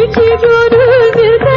Belki